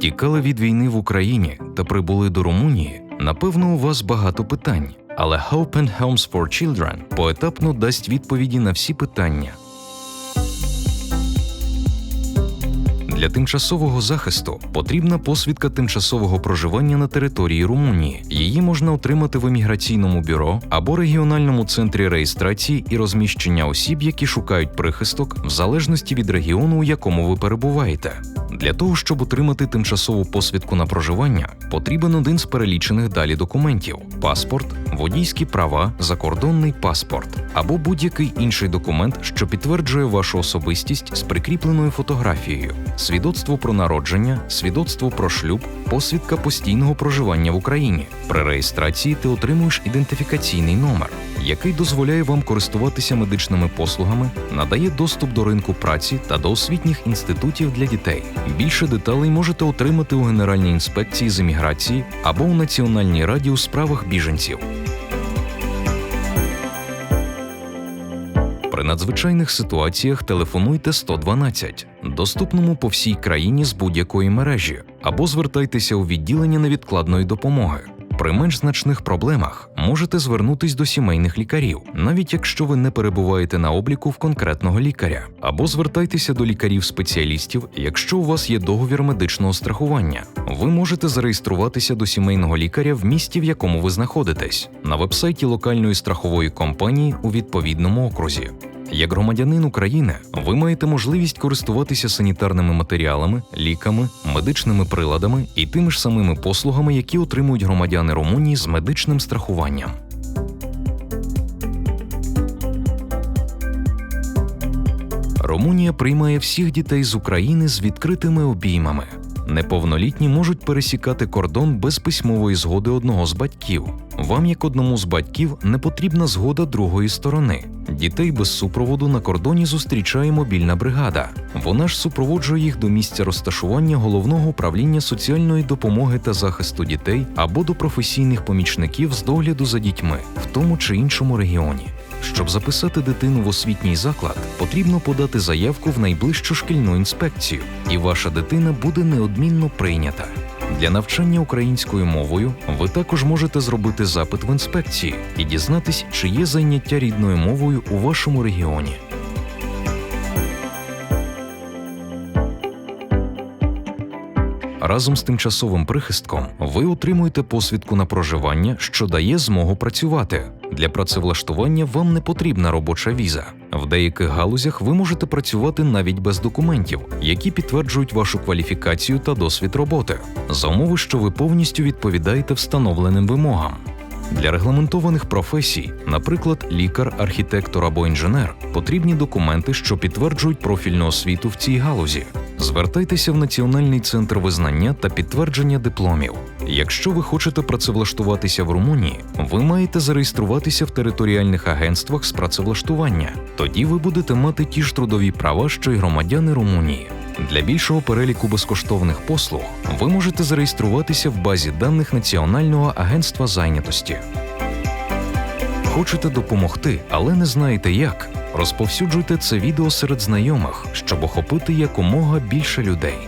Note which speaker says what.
Speaker 1: Тікали від війни в Україні та прибули до Румунії. Напевно, у вас багато питань, але Hope and Homes for Children поетапно дасть відповіді на всі питання. Для тимчасового захисту потрібна посвідка тимчасового проживання на території Румунії. Її можна отримати в еміграційному бюро або регіональному центрі реєстрації і розміщення осіб, які шукають прихисток, в залежності від регіону, у якому ви перебуваєте. Для того, щоб отримати тимчасову посвідку на проживання, потрібен один з перелічених далі документів: паспорт, водійські права, закордонний паспорт або будь-який інший документ, що підтверджує вашу особистість з прикріпленою фотографією, свідоцтво про народження, свідоцтво про шлюб, посвідка постійного проживання в Україні. При реєстрації ти отримуєш ідентифікаційний номер, який дозволяє вам користуватися медичними послугами, надає доступ до ринку праці та до освітніх інститутів для дітей. Більше деталей можете отримати у Генеральній інспекції з еміграції або у Національній раді у справах біженців. При надзвичайних ситуаціях телефонуйте 112, доступному по всій країні з будь-якої мережі, або звертайтеся у відділення невідкладної допомоги. При менш значних проблемах можете звернутись до сімейних лікарів, навіть якщо ви не перебуваєте на обліку в конкретного лікаря, або звертайтеся до лікарів-спеціалістів, якщо у вас є договір медичного страхування. Ви можете зареєструватися до сімейного лікаря в місті, в якому ви знаходитесь, на вебсайті локальної страхової компанії у відповідному окрузі. Як громадянин України, ви маєте можливість користуватися санітарними матеріалами, ліками, медичними приладами і тими ж самими послугами, які отримують громадяни Румунії з медичним страхуванням. Румунія приймає всіх дітей з України з відкритими обіймами. Неповнолітні можуть пересікати кордон без письмової згоди одного з батьків. Вам, як одному з батьків, не потрібна згода другої сторони. Дітей без супроводу на кордоні зустрічає мобільна бригада. Вона ж супроводжує їх до місця розташування головного управління соціальної допомоги та захисту дітей або до професійних помічників з догляду за дітьми в тому чи іншому регіоні. Щоб записати дитину в освітній заклад, потрібно подати заявку в найближчу шкільну інспекцію, і ваша дитина буде неодмінно прийнята. Для навчання українською мовою ви також можете зробити запит в інспекції і дізнатись, чи є заняття рідною мовою у вашому регіоні. Разом з тимчасовим прихистком ви отримуєте посвідку на проживання, що дає змогу працювати. Для працевлаштування вам не потрібна робоча віза. В деяких галузях ви можете працювати навіть без документів, які підтверджують вашу кваліфікацію та досвід роботи, за умови, що ви повністю відповідаєте встановленим вимогам. Для регламентованих професій, наприклад, лікар, архітектор або інженер, потрібні документи, що підтверджують профільну освіту в цій галузі. Звертайтеся в Національний центр визнання та підтвердження дипломів. Якщо ви хочете працевлаштуватися в Румунії, ви маєте зареєструватися в територіальних агентствах з працевлаштування. Тоді ви будете мати ті ж трудові права, що й громадяни Румунії. Для більшого переліку безкоштовних послуг ви можете зареєструватися в базі даних Національного агентства зайнятості. Хочете допомогти, але не знаєте як? Розповсюджуйте це відео серед знайомих, щоб охопити якомога більше людей.